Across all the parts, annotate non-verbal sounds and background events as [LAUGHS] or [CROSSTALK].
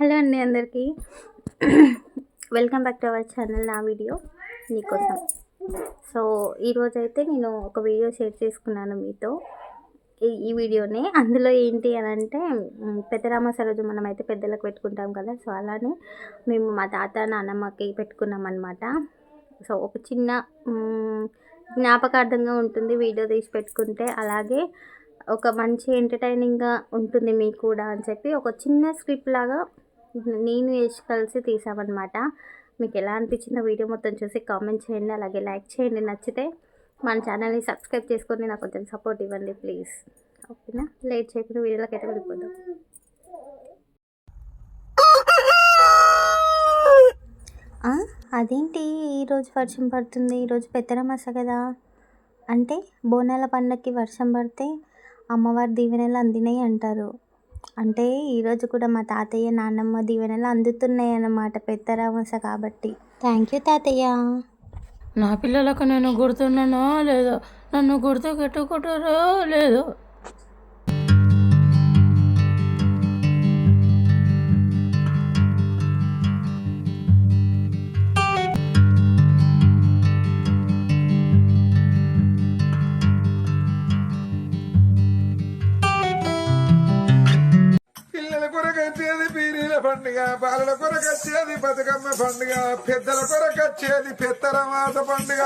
Hello అండి అందరికీ. Welcome back to our channel నా వీడియో నీకోసం సో ఈరోజు అయితే నేను ఒక వీడియో షేర్ చేసుకున్నాను మీతో. ఈ ఈ వీడియోని అందులో ఏంటి అని అంటే పెద్దరామ సరోజు మనం అయితే పెద్దలకు పెట్టుకుంటాం కదా. సో అలానే మేము మా తాత నాన్నమ్మకి పెట్టుకున్నాం అనమాట సో ఒక చిన్న జ్ఞాపకార్థంగా ఉంటుంది వీడియో తీసి పెట్టుకుంటే. అలాగే ఒక మంచి ఎంటర్టైనింగ్గా ఉంటుంది మీకు కూడా అని చెప్పి ఒక చిన్న స్క్రిప్ట్ లాగా నేను యశ్ కలిసి తీసామన్నమాట మీకు ఎలా అనిపించిందో వీడియో మొత్తం చూసి కామెంట్ చేయండి అలాగే లైక్ చేయండి. నచ్చితే మన ఛానల్ని సబ్స్క్రైబ్ చేసుకొని నాకు కొంచెం సపోర్ట్ ఇవ్వండి ప్లీజ్. ఓకేనా? లేట్ చేయకుండా వీడియోలోకి అయితే వెళ్ళిపోదాం అదేంటి? ఈరోజు వర్షం పడుతుంది. ఈరోజు పెద్దరమాస కదా. అంటే బోనాల పండక్కి వర్షం పడితే అమ్మవారి దీవెనలు అందినాయి అంటారు. అంటే ఈరోజు కూడా మా తాతయ్య నాన్నమ్మ దీవెనలు అందుతున్నాయి అన్నమాట పెద్దరామస కాబట్టి. థ్యాంక్ యూ తాతయ్య. నా పిల్లలకు నేను గుర్తున్నానో లేదో నన్ను గుర్తు పెట్టుకుంటారో లేదో. పీరీల పండుగ బాలల కొరకొచ్చేది బతుకమ్మ పండుగ పెద్దల కొరకొచ్చేది పెత్తరమాస పండుగ.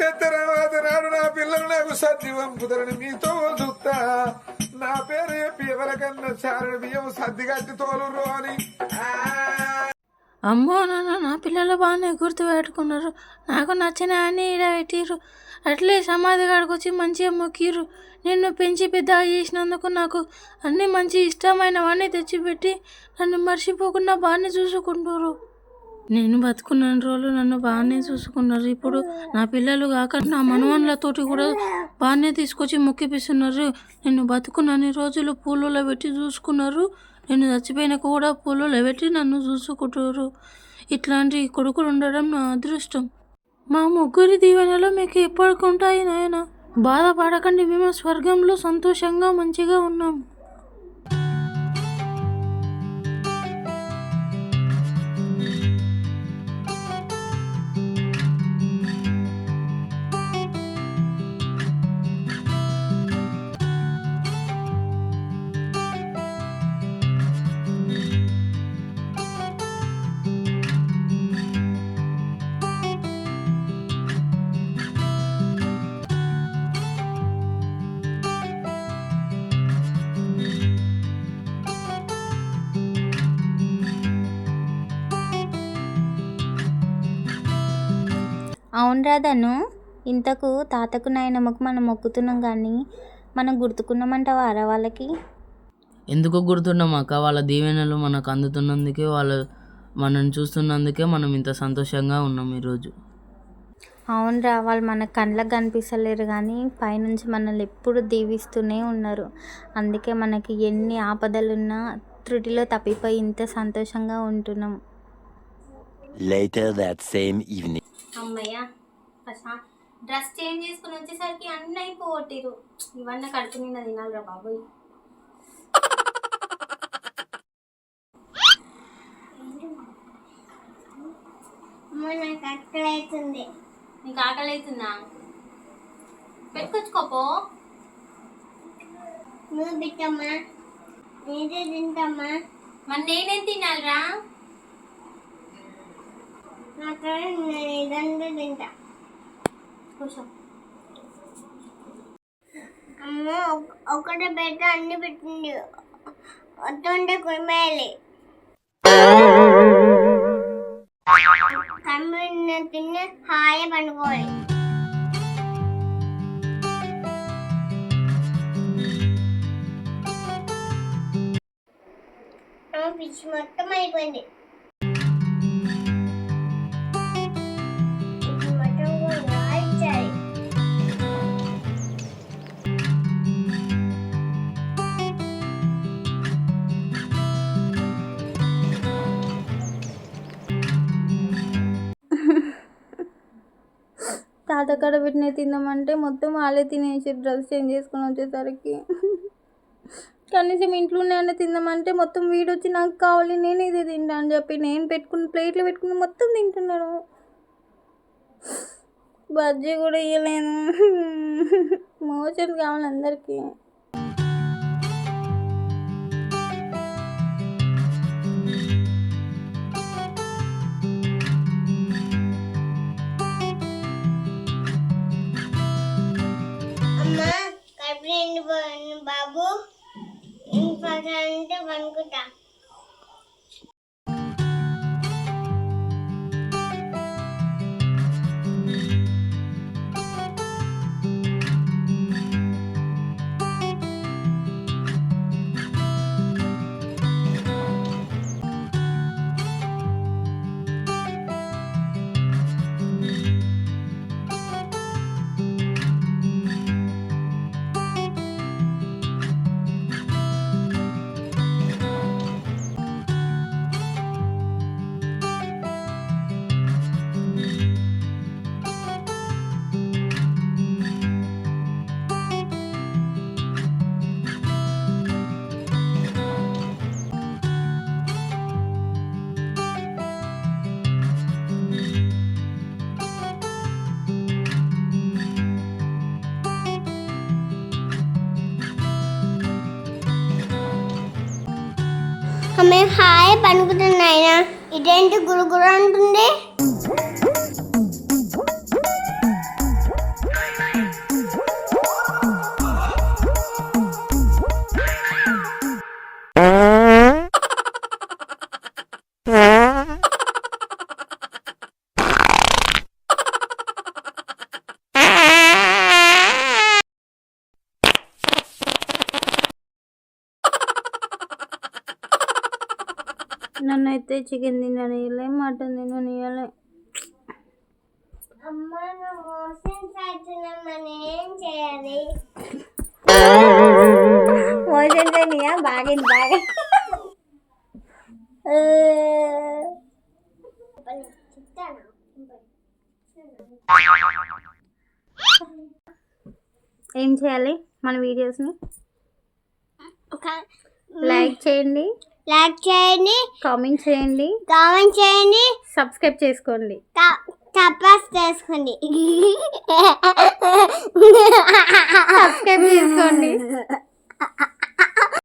పెత్తరమాస నాడు నా పిల్లలు నాకు సజీవం కుదరని మీతో చూస్తా. నా పేరు చెప్పి ఎవరికన్నా చారణ బియ్యం సర్ది కట్టి అని. అమ్మో నాన్న నా పిల్లలు బాగానే గుర్తు పెట్టుకున్నారు. నాకు నచ్చిన అన్ని ఈడ పెట్టిర్రు. అట్లే సమాధి కాడికి వచ్చి మంచిగా మొక్కిర్రు. నిన్ను పెంచి పెద్ద చేసినందుకు నాకు అన్ని మంచి ఇష్టమైనవన్నీ తెచ్చిపెట్టి నన్ను మర్చిపోకుండా బాగానే చూసుకుంటారు నేను బతుకున్న రోజులు నన్ను బాగానే చూసుకున్నారు. ఇప్పుడు నా పిల్లలు కాక నా మనవన్లతోటి కూడా బాగానే తీసుకొచ్చి మొక్కిపిస్తున్నారు. నేను బతుకున్నన్ని రోజులు పూలలో పెట్టి చూసుకున్నారు. నేను చచ్చిపోయిన కూడా పూలు లెవెట్టి నన్ను చూసుకుంటారు. ఇట్లాంటి కొడుకులు ఉండడం నా అదృష్టం. మా ముగ్గురి దీవెనలో మీకు ఎప్పటికుంటాయి నాయన. బాధపడకండి మేము స్వర్గంలో సంతోషంగా మంచిగా ఉన్నాం. అవును రాధను. ఇంతకు తాతకు నాయనమ్మకు మనం మొక్కుతున్నాం కానీ మనం గుర్తుకున్నామంటావారా వాళ్ళకి? ఎందుకు గుర్తున్నాం అక్క? వాళ్ళ దీవెనలు మనకు అందుతున్నందుకే వాళ్ళు మనల్ని చూస్తున్నందుకే మనం ఇంత సంతోషంగా ఉన్నాం ఈరోజు. అవునరా వాళ్ళు మన కళ్ళకు కనిపిస్తలేరు కానీ పైనుంచి మనల్ని ఎప్పుడు దీవిస్తూనే ఉన్నారు. అందుకే మనకి ఎన్ని ఆపదలున్నా త్రుటిలో తప్పిపోయి ఇంత సంతోషంగా ఉంటున్నాం. Later that same evening. అమ్మయ్య డ్రెస్ చేంజ్ చేసుకుని వచ్చేసరికి అన్నీ అయిపోగొట్టిరు ఇవన్నీ కడుపు నిండా తినాలిరా బాబోయ్. నాకు అవుతుంది నీకు ఆకలి అవుతుందా పెట్టుకొచ్చుకోపో నువ్వు బిట్టమ్మా నేనే తింటమ్మా. మరి నేనేం తినాలిరా? నాకు కూర్చో అమ్మ ఒక- ఒకటే పెట్ట అన్ని పెట్టింది వద్దుంటే కురిమేయాలి కమ్మిన తిని హాయి పండుకోవాలి అమ్మ పిచ్చి మొత్తం అయిపోయింది తాత పెట్టిన తిందామంటే మొత్తం వాళ్ళే తినేసి డ్రెస్ చేంజ్ చేసుకొని వచ్చేసరికి. కనీసం ఇంట్లో ఉన్నాయన్నా తిందామంటే మొత్తం వీడు వచ్చి నాకు కావాలి నేను ఇదే తింటా అని చెప్పి నేను పెట్టుకున్న ప్లేట్లు పెట్టుకుని మొత్తం తింటున్నాను బజ్జీ కూడా ఇవ్వలేను మోషన్ కావాలి అందరికీ. ఇంకొకంటే పనుకుంటా మేము హాయ్ పనుకుంటున్నాయినా ఇదేంటి గురుగురు అంటుంది? నన్ను అయితే చికెన్ తిననియలే మటన్ తిననియలే అమ్మ చేయాలి? బాగా చెప్తాను ఏం చేయాలి మన వీడియోస్ని? లైక్ చేయండి. లైక్ చేయండి. కామెంట్ చేయండి. కామెంట్ చేయండి. సబ్స్క్రైబ్ చేసుకోండి. తపాస్ చేసుకోండి. సబ్స్క్రైబ్ చేసుకోండి. [LAUGHS]